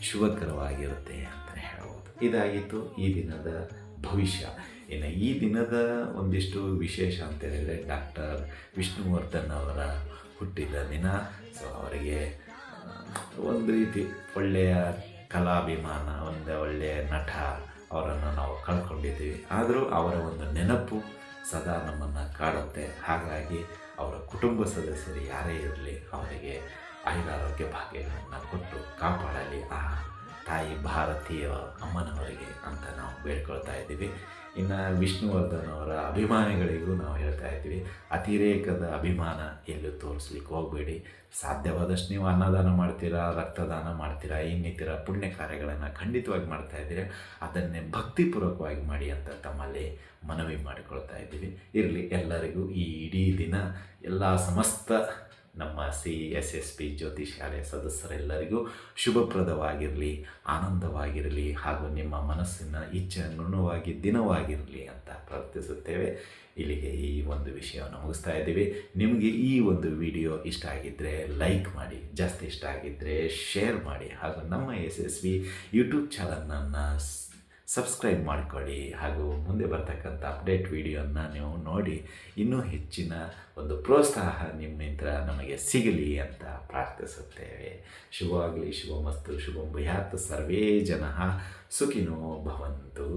ಶುಭಕರವಾಗಿರುತ್ತೆ ಅಂತಲೇ ಹೇಳ್ಬೋದು. ಇದಾಗಿತ್ತು ಈ ದಿನದ ಭವಿಷ್ಯ. ಇನ್ನು ಈ ದಿನದ ಒಂದಿಷ್ಟು ವಿಶೇಷ ಅಂತ ಹೇಳಿದರೆ ಡಾಕ್ಟರ್ ವಿಷ್ಣುವರ್ಧನ್ ಅವರ ಹುಟ್ಟಿದ ದಿನ. ಸೊ ಅವರಿಗೆ ಒಂದು ರೀತಿ ಒಳ್ಳೆಯ ಕಲಾಭಿಮಾನ, ಒಂದು ಒಳ್ಳೆಯ ನಟ ಅವರನ್ನು ನಾವು ಕಳ್ಕೊಂಡಿದ್ದೀವಿ. ಆದರೂ ಅವರ ಒಂದು ನೆನಪು ಸದಾ ನಮ್ಮನ್ನು ಕಾಡುತ್ತೆ. ಹಾಗಾಗಿ ಅವರ ಕುಟುಂಬ ಸದಸ್ಯರು ಯಾರೇ ಇರಲಿ, ಅವರಿಗೆ ಆಯುರಾರೋಗ್ಯ ಭಾಗ್ಯಗಳನ್ನು ಕೊಟ್ಟು ಕಾಪಾಡಲಿ. ಆ ತಾಯಿ ಭಾರತೀಯ ಅಮ್ಮನವರಿಗೆ ಅಂತ ನಾವು ಬೇಡ್ಕೊಳ್ತಾ ಇದ್ದೀವಿ. ಇನ್ನು ವಿಷ್ಣುವರ್ಧನ್ ಅವರ ಅಭಿಮಾನಿಗಳಿಗೂ ನಾವು ಹೇಳ್ತಾ ಇದ್ದೀವಿ, ಅತಿರೇಕದ ಅಭಿಮಾನ ಎಲ್ಲೂ ತೋರಿಸ್ಲಿಕ್ಕೆ ಹೋಗಬೇಡಿ. ಸಾಧ್ಯವಾದಷ್ಟು ನೀವು ಅನ್ನದಾನ ಮಾಡ್ತೀರಾ, ರಕ್ತದಾನ ಮಾಡ್ತೀರಾ, ಇನ್ನಿತರ ಪುಣ್ಯ ಕಾರ್ಯಗಳನ್ನು ಖಂಡಿತವಾಗಿ ಮಾಡ್ತಾ ಇದ್ದೀರಾ, ಅದನ್ನೇ ಭಕ್ತಿಪೂರ್ವಕವಾಗಿ ಮಾಡಿ ಅಂತ ತಮ್ಮಲ್ಲಿ ಮನವಿ ಮಾಡಿಕೊಳ್ತಾ ಇದ್ದೀವಿ. ಇರಲಿ, ಎಲ್ಲರಿಗೂ ಈ ಇಡೀ ದಿನ ಎಲ್ಲ ಸಮಸ್ತ ನಮ್ಮ C S S P Jyothi ಶಾಲೆಯ ಸದಸ್ಯರೆಲ್ಲರಿಗೂ ಶುಭಪ್ರದವಾಗಿರಲಿ, ಆನಂದವಾಗಿರಲಿ ಹಾಗೂ ನಿಮ್ಮ ಮನಸ್ಸಿನ ಇಚ್ಛೆ ಅನುಗುಣವಾಗಿ ದಿನವಾಗಿರಲಿ ಅಂತ ಪ್ರಾರ್ಥಿಸುತ್ತೇವೆ. ಇಲ್ಲಿಗೆ ಈ ಒಂದು ವಿಷಯವನ್ನು ಮುಗಿಸ್ತಾ ಇದ್ದೀವಿ. ನಿಮಗೆ ಈ ಒಂದು ವಿಡಿಯೋ ಇಷ್ಟ ಆಗಿದ್ದರೆ ಲೈಕ್ ಮಾಡಿ, ಜಾಸ್ತಿ ಇಷ್ಟ ಆಗಿದ್ದರೆ ಶೇರ್ ಮಾಡಿ ಹಾಗೂ ನಮ್ಮ ಎಸ್ ಎಸ್ ವಿ ಯೂಟ್ಯೂಬ್ ಚಾನಲನ್ನು ಸಬ್ಸ್ಕ್ರೈಬ್ ಮಾಡಿಕೊಳ್ಳಿ ಹಾಗೂ ಮುಂದೆ ಬರ್ತಕ್ಕಂಥ ಅಪ್ಡೇಟ್ ವಿಡಿಯೋನ ನೀವು ನೋಡಿ ಇನ್ನೂ ಹೆಚ್ಚಿನ ಒಂದು ಪ್ರೋತ್ಸಾಹ ನಿಮ್ಮಿಂದ ನಮಗೆ ಸಿಗಲಿ ಅಂತ ಪ್ರಾರ್ಥಿಸುತ್ತೇವೆ. ಶುಭವಾಗಲಿ, ಶುಭಮಸ್ತು, ಶುಭಂ ಭೂಯಾತ್, ಸರ್ವೇ ಜನ ಸುಖಿನೋ ಭವಂತು.